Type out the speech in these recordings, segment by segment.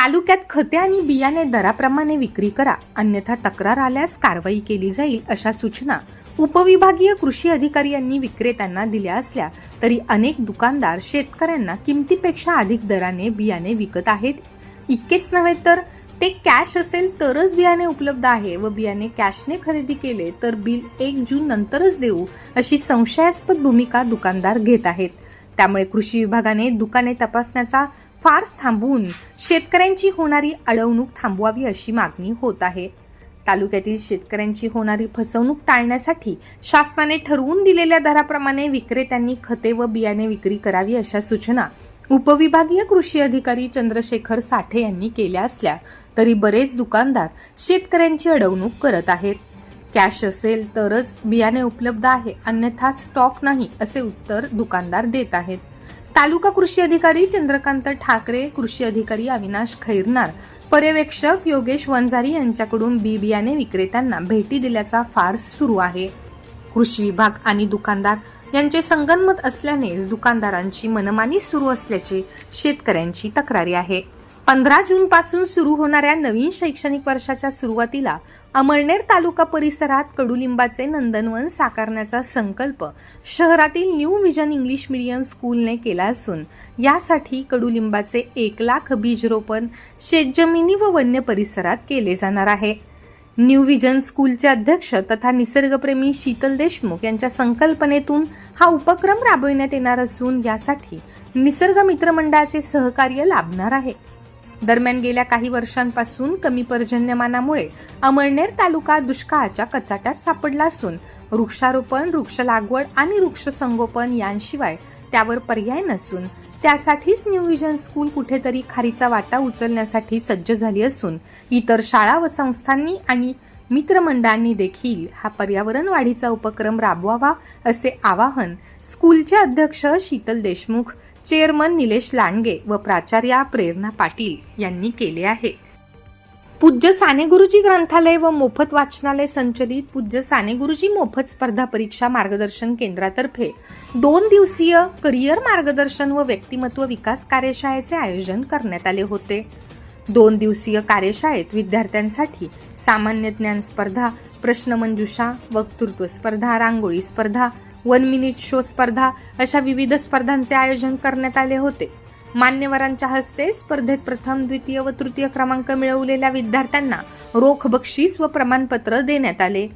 तालुक्यात खते आणि बियाणे दराप्रमाणे विक्री करा. अन्यथा तक्रार आल्यास कारवाई केली जाईल अशा सूचना उपविभागीय कृषी अधिकारी यांनी विक्रेत्यांना दिल्या असल्या तरी अनेक दुकानदार शेतकऱ्यांना किमतीपेक्षा अधिक दराने बियाणे विकत आहेत. इतकेच नव्हे तर ते कॅश असेल तरच बियाणे उपलब्ध आहे व बियाणे कॅशने खरेदी केले तर बिल एक जून नंतरच देऊ अशी संशयास्पद भूमिका दुकानदार घेत आहेत. त्यामुळे कृषी विभागाने दुकाने तपासण्याचा फार्स थांबवून शेतकऱ्यांची होणारी अडवणूक थांबवावी अशी मागणी होत आहे. तालुक्यातील शेतकऱ्यांची होणारी फसवणूक टाळण्यासाठी शासनाने ठरवून दिलेल्या दराप्रमाणे विक्रेत्यांनी खते व बियाणे विक्री करावी अशा सूचना उपविभागीय कृषी अधिकारी चंद्रशेखर साठे यांनी केल्या असल्या तरी बरेच दुकानदार शेतकऱ्यांची अडवणूक करत आहेत. कॅश असेल तरच बियाणे उपलब्ध आहे अन्यथा स्टॉक नाही असे उत्तर दुकानदार देत आहेत. तालुका कृषी अधिकारी चंद्रकांत ठाकरे कृषी अधिकारी अविनाश खैरनार पर्यवेक्षक योगेश वंजारी यांच्याकडून बी बियाणे विक्रेत्यांना भेटी दिल्याचा फार सुरू आहे. कृषी विभाग आणि दुकानदार यांचे संगनमत असल्यानेच दुकानदारांची मनमानी सुरू असल्याची शेतकऱ्यांची तक्रारी आहे. पंधरा जून पासून सुरू होणाऱ्या नवीन शैक्षणिक वर्षाच्या सुरुवातीला अमळनेर तालुका परिसरात कडुलिंबाचे नंदनवन साकारण्याचा संकल्प शहरातील न्यू विजन इंग्लिश मीडियम स्कूलने केला असून यासाठी कडुलिंबाचे एक लाख बीज रोपण शेतजमिनी व वन्य परिसरात केले जाणार आहे. न्यू विजन स्कूलचे अध्यक्ष तथा निसर्गप्रेमी शीतल देशमुख यांच्या संकल्पनेतून हा उपक्रम राबविण्यात येणार असून यासाठी निसर्ग मित्र मंडळाचे सहकार्य लाभणार आहे. दरम्यान गेल्या काही वर्षांपासून कमी पर्जन्यमानामुळे अमळनेर तालुका दुष्काळाच्या कचाट्यात सापडला असून वृक्षारोपण वृक्ष लागवड आणि वृक्ष संगोपन यांशिवाय त्यावर पर्याय नसून त्यासाठीच न्यू विजन स्कूल कुठेतरी खारीचा वाटा उचलण्यासाठी सज्ज झाली असून इतर शाळा व संस्थांनी आणि मित्रमंडळांनी देखील हा पर्यावरण वाढीचा उपक्रम राबवावा असे आवाहन स्कूलचे अध्यक्ष शीतल देशमुख चेअरमन निलेश लांडगे व प्राचार्या प्रेरणा पाटील यांनी केले आहे. पूज्य साने गुरुजी ग्रंथालय व मोफत वाचनालय संचलित पूज्य साने गुरुजी मोफत स्पर्धा परीक्षा मार्गदर्शन केंद्रातर्फे दोन दिवसीय करिअर मार्गदर्शन व व्यक्तिमत्व विकास कार्यशाळेचे आयोजन करण्यात आले होते. दोन दिवसीय कार्यशाळेत विद्यार्थ्यांसाठी सामान्य ज्ञान स्पर्धा प्रश्नमंजुषा वक्तृत्व स्पर्धा रांगोळी स्पर्धा वन मिनिट शो स्पर्धा अशा विविध स्पर्धांचे आयोजन करण्यात आले होते. मान्यवरांच्या हस्ते स्पर्धेत प्रथम द्वितीय व तृतीय क्रमांक मिळवलेल्या विद्यार्थ्यांना रोख बक्षीस व प्रमाणपत्र देण्यात आले.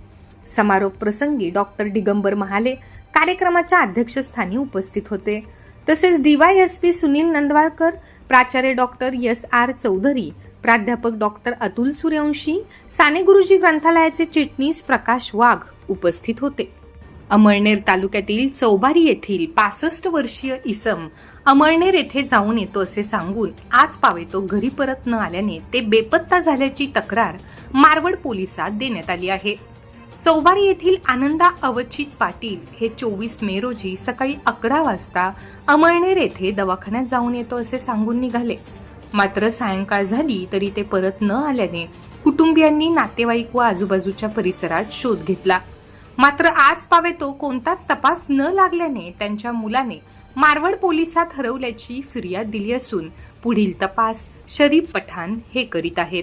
समारोप प्रसंगी डॉक्टर दिगंबर महाले कार्यक्रमाच्या अध्यक्षस्थानी उपस्थित होते. तसेच डीवायएसपी सुनील नंदवाळकर प्राचार्य डॉक्टर एस आर चौधरी प्राध्यापक डॉक्टर अतुल सूर्यवंशी साने गुरुजी ग्रंथालयाचे चिटणीस प्रकाश वाघ उपस्थित होते. अमळनेर तालुक्यातील चौबारी येथील पासष्ट वर्षीय इसम अमळनेर येथे जाऊन येतो असे सांगून आज पावेतो घरी परत न आल्याने ते बेपत्ता झाल्याची तक्रार मारवड पोलिसात देण्यात आली आहे. चौबारी येथील आनंदा अवचित पाटील हे चोवीस मे रोजी सकाळी अकरा वाजता अमळनेर येथे दवाखान्यात जाऊन येतो असे सांगून निघाले. मात्र सायंकाळ झाली तरी ते परत न आल्याने कुटुंबियांनी नातेवाईक व आजूबाजूच्या परिसरात शोध घेतला. मात्र आज पावेतो कोणताच तपास न लागल्याने त्यांच्या मुलाने मारवड पोलिसात हरवल्याची फिर्याद दिली असून पुढील तपास शरीफ पठाण हे करीत आहेत.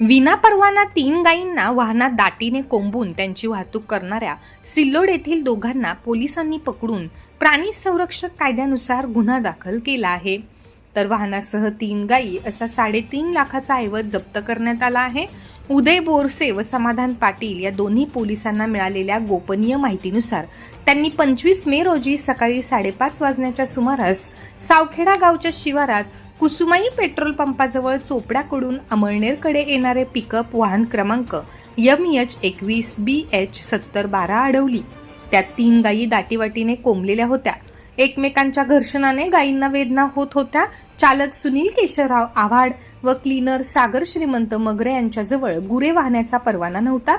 विनापरवाना तीन गायींना वाहनात दाटीने कोंबून त्यांची वाहतूक करणाऱ्या सिल्लोड येथील दोघांना पोलिसांनी पकडून प्राणी संरक्षक कायद्यानुसार गुन्हा दाखल केला आहे. तर वाहनासह तीन गायी असा साडेतीन लाखाचा ऐवज जप्त करण्यात आला आहे. उदय बोरसे व समाधान पाटील या दोन्ही पोलिसांना मिळालेल्या गोपनीय माहितीनुसार त्यांनी पंचवीस मे रोजी सकाळी साडेपाच वाजण्याच्या सुमारास सावखेडा गावच्या शिवारात कुसुमाई पेट्रोल पंपाजवळ चोपड्याकडून अमळनेरकडे येणारे पिकअप वाहन क्रमांक यम एच एकवीस बी एच सत्तर बारा अडवली. त्यात तीन गायी दाटीवाटीने कोंबलेल्या होत्या. एकमेकांच्या घर्षणाने गायींना वेदना होत होत्या. चालक सुनील केशवराव आव्हाड व क्लीनर सागर श्रीमंत मगरे यांच्याजवळ गुरे वाहण्याचा परवाना नव्हता.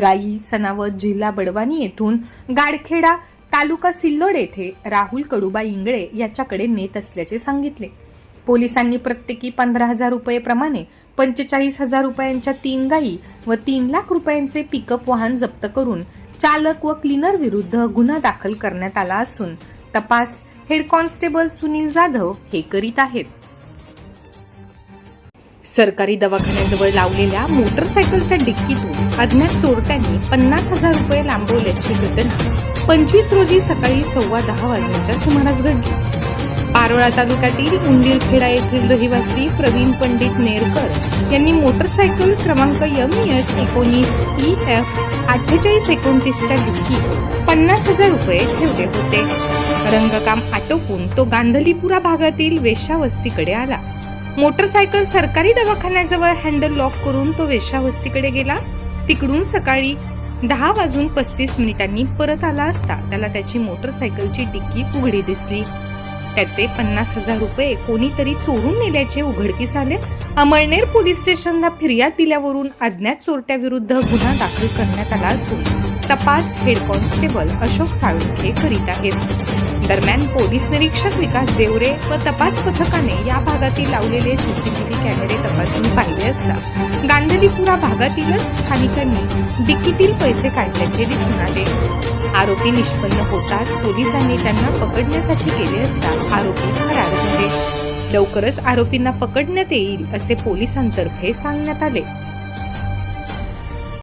गायी सनावत जिल्हा बडवानी येथून गाडखेडा तालुका सिल्लोड येथे राहुल कडुबा इंगळे याच्याकडे नेत असल्याचे सांगितले. पोलिसांनी प्रत्येकी पंधरा हजार रुपये प्रमाणे पंचेचाळीस हजार रुपयांच्या तीन गायी व तीन लाख रुपयांचे पिकअप वाहन जप्त करून चालक व क्लीनर विरुद्ध गुन्हा दाखल करण्यात आला असून तपास. हेड कॉन्स्टेबल सुनील जाधव हे करीत आहेत. सरकारी दवाखान्याजवळ लावलेल्या मोटरसायकलच्या डिक्कीतून अज्ञात चोरट्यांनी पन्नास हजार रुपये लांबवल्याची घटना पंचवीस रोजी सकाळी सव्वा दहा वाजण्याच्या सुमारास घडली. पारोळा तालुक्यातील उंदीरखेडा येथील रहिवासी प्रवीण पंडित नेरकर यांनी मोटरसायकल क्रमांक एम एच एकोणीस ई एफ अठ्ठेचाळीस एकोणतीसच्या डिक्कीत पन्नास हजार रुपये ठेवले होते. रंगकाम आटोपून तो गांधलीपुरा भागातील वेश्यावस्तीकडे आला. मोटरसायकल सरकारी दवाखान्याजवळ हँडल लॉक करून तो वेश्यावस्तीकडे गेला. तिकडून सकाळी दहा वाजून पस्तीस मिनिटांनी परत आला असता त्याला त्याची मोटरसायकलची डिक्की उघडी दिसली. त्याचे पन्नास हजार रुपये कोणीतरी चोरून नेल्याचे उघडकीस आले. अमळनेर पोलीस स्टेशनला फिर्याद दिल्यावरून अज्ञात चोरट्याविरुद्ध गुन्हा दाखल करण्यात आला असून तपास हेड कॉन्स्टेबल अशोक साळुंखे करीत आहेत. दरम्यान पोलीस निरीक्षक विकास देवरे व तपास पथकाने या भागातील लावलेले सीसीटीव्ही कॅमेरे तपासून पाहिले असता गांधलीपुरा भागातीलच स्थानिकांनी डिक्कीतील पैसे काढल्याचे दिसून आले. आरोपी निष्पन्न होताच पोलिसांनी त्यांना पकडण्यासाठी गेले असता आरोपी फरार झाले. लवकरच आरोपींना पकडण्यात येईल असे पोलिसांतर्फे सांगण्यात आले.